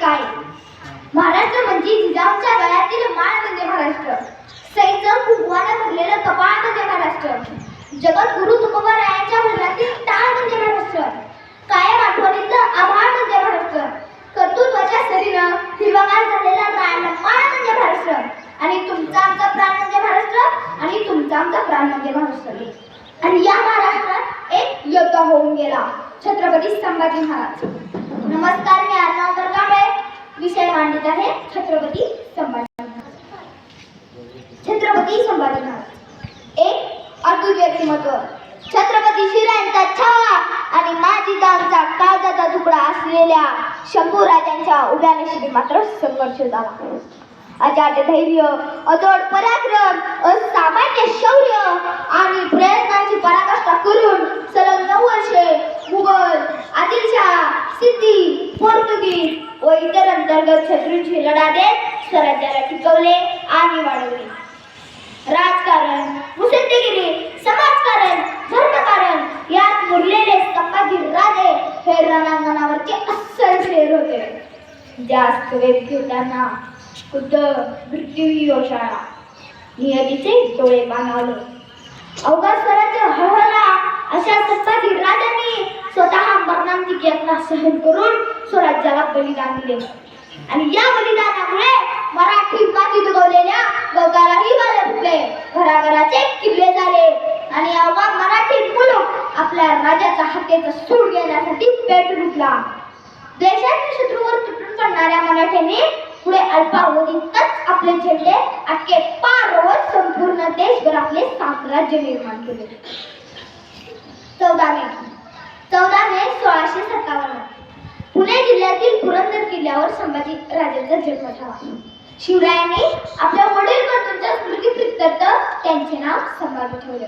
काय? महाराष्ट्र म्हणजे जिजाऊंच्या गळ्यातील माळ म्हणजे महाराष्ट्र. सैचं कुंकवाने भरलेलं कपाळ म्हणजे महाराष्ट्र. जगत गुरु तुकोबारायांच्या भरणातील टाळ म्हणजे महाराष्ट्र. कायम आठवणीतलं आभाळ म्हणजे महाराष्ट्र. कर्तृत्वाच्या सरीनं हिरवागार झालेला माळ म्हणजे महाराष्ट्र. आणि तुमचा आमचा प्राण म्हणजे महाराष्ट्र आणि तुमचा आमचा प्राण म्हणजे महाराष्ट्र. आणि या महाराष्ट्रात एक योद्धा होऊन गेला छत्रपती संभाजी महाराज. नमस्कार मी अर्णव कांबळे विषय मांडित आहे छत्रपती संभाजी छत्रपती संभाजी महाराज एक अद्भुत व्यक्तिमत्व छत्रपती शिवरायांचा छावा आणि माझी काळजाचा तुकडा असलेल्या शंभू राजांच्या उभ्या नशिबी मात्र संघर्ष झाला. अजाट धैर्य अजोड पराक्रम असामान्य शौर्य आणि प्रयत्नांची पराकाष्ठा इतर अंतर्गत लढा देत स्वराज्याला टिकवले आणि वाढवले. राजकारण मुसद्देगिरी समाजकारण धर्मकारण यात मुरलेले संभाजी राजे हे रणांगणावरचे अस्सल शेर होते. जास्त वेग घेताना खुद्द मृत्यू योशाळा. नियतीचे डोळे पाणावले अवघा स्वराज्य हळहळला. अशा संभाजी राजांनी स्वतः मरणांतिक यातना सहन करून स्वराज्याला बलिदान दिले. आणि या बलिदानामुळे मराठी मातीत उगवलेल्या गवतालाही वारे फुटले. घराघराचे किल्ले झाले. आणि अवघा मराठी मुलूक आपल्या राजाच्या हत्येचा सूड घेण्यासाठी पेट उठला देशाच्या शत्रूवर तुटून पडणाऱ्या मराठ्यांनी पुढे अल्पावधीतच आपले झेंडे अटके पार व संपूर्ण देशभर आपले साम्राज्य निर्माण केले. चौदा मे चौदा मे सोळाशे सत्तावन्न. पुणे जिल्ह्यातील पुरंदर संभाजी राजांचा जन्म झाला. शिवरायांनी आपल्या वडील बंधूंच्या स्मृतीप्रित्यर्थ त्यांचे नाव संभाजी ठेवले.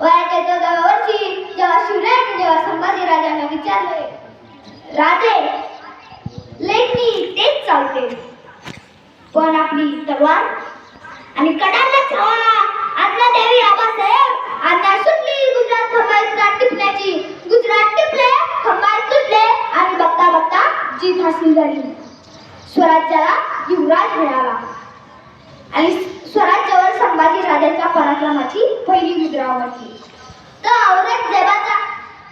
वयाच्या चौदाव्या वर्षी जेव्हा शिवरायांनी जेव्हा संभाजी राजांना विचारले राजे लेखनी तेच चालते. पण आपली तलवार आणि कडाला छावा आज्ञा देवी आबासाहेब. आज्ञा सुटली गुजरात खंबात टिपण्याची. गुजरात टिपले खंबाळ तुटले. आणि बघता बघता जीत हासिल झाली स्वराज्याला युवराज मिळाला. आणि स्वराज्यावर संभाजी राजांच्या पराक्रमाची पहिली मुद्रा उमटली तर औरंगजेबाचा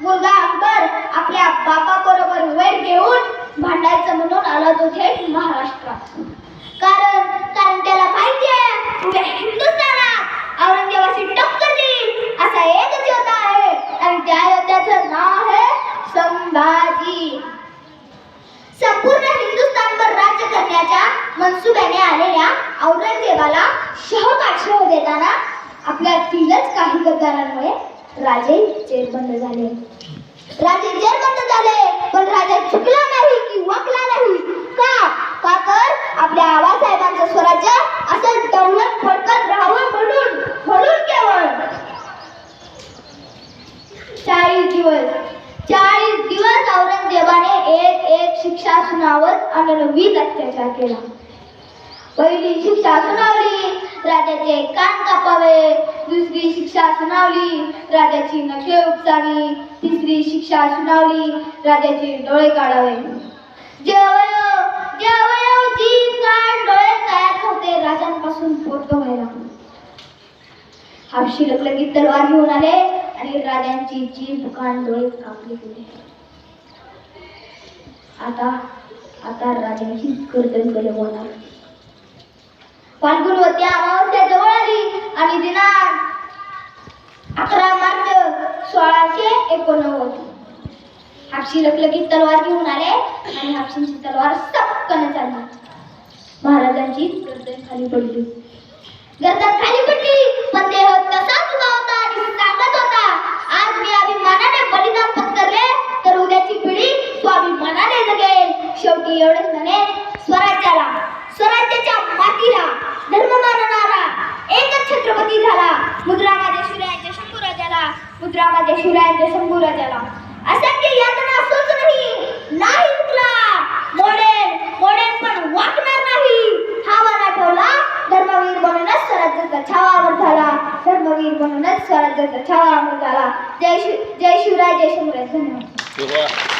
मुलगा अकबर आपल्या बापाबरोबर वैर घेऊन भांडायचं म्हणून आला तो थेट महाराष्ट्रात. आपल्यातीलच काही गद्दारांमुळे राजे जेरबंद झाले. राजे जेरबंद झाले पण राजा चुकला नाही की वकला नाही. का? का तर आपल्या आबासाहेबांचं स्वराज्य असं डवलत फडकत राहावं म्हणून म्हणून केवळ. चाळीस दिवस चाळीस दिवस औरंगजेबाने एक एक शिक्षा सुनावत अनन्वित अत्याचार केला. पहिली शिक्षा सुनावली राजाचे कान कापावे. दुसरी शिक्षा सुनावली राजाची नखे उपसावी. तिसरी शिक्षा सुनावली राजाचे डोळे काढावे. जेवय जेवय जीभ कान डोळे तयार होते राजांपासून पोट व्हायला हापशी लगलगी तलवार घेऊन आले आणि राजांची जीभ कान डोळे कापले गेले. आता आता राजांची गर्दन कले होणार फाल्गुनवती अमावस्या जवळ आली आणि दिनांक अकरा मार्च सोळाशे एकोणनव्वद हापशी लखलखीत तलवार घेऊन आले आणि हापशींची तलवार सपकन चालली. महाराजांची गर्दन खाली पडली. गर्दन खाली पडली पण देह तसाच उभा होता आणि सांगत होता आज मी अभिमानाने बलिदान पत्करले तर उद्याची पिढी स्वाभिमानाने जगेल. शेवटी एवढंच म्हणे स्वराज्याला स्वराज्याच्या मातीला धर्म मानणारा एकच छत्रपती झाला. मुद्रा माझ्या शिवरायांच्या शंभूराजाला मुद्रा माझ्या शिवरायांच्या शंभूराजाला असंख्य यातना असोच नाही. नाही उठला मोडेल मोडेल पण वाकणार नाही. हा वारा ठेवला धर्मवीर म्हणूनच स्वराज्याचा छावावर झाला धर्मवीर म्हणूनच स्वराज्याचा छावावर झाला जय शिव जय शिवराय जय शिवराय. धन्यवाद.